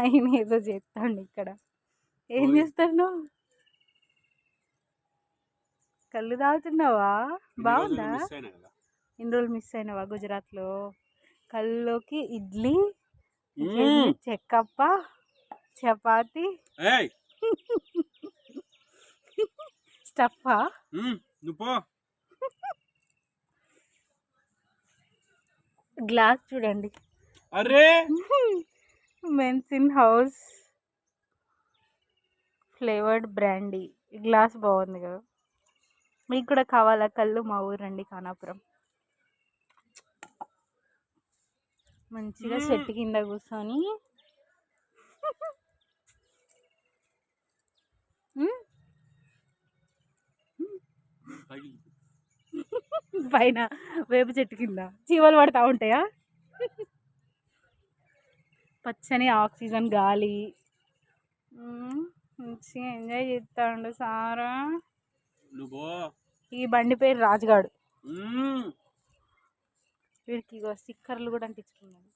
ఆయన ఏదో చేస్తాడు ఇక్కడ. ఏం నువ్వు కళ్ళు తాగుతున్నావా బాగుందా? ఇన్ని రోజులు మిస్ అయినావా గుజరాత్లో? కల్లోకి ఇడ్లీ. చెక్కప్ప చపాతి. స్టఫా? గ్లాస్ చూడండి. అరే men's in house flavoured brandy. ఈ గ్లాస్ బాగుంది కదా. మీకు కూడా కావాలా? కళ్ళు మా ఊరండి ఖానాపురం. మంచిగా. చెట్టు కింద కూర్చొని. పైన వేప చెట్టు కింద. చీమలు పడతా ఉంటాయా? పచ్చని ఆక్సిజన్ గాలి. మంచిగా ఎంజాయ్ చేస్తాడు సారా. ఈ బండి పేరు రాజుగాడు. వీడికి స్టిక్కర్లు కూడా అంటించుకున్నాడు.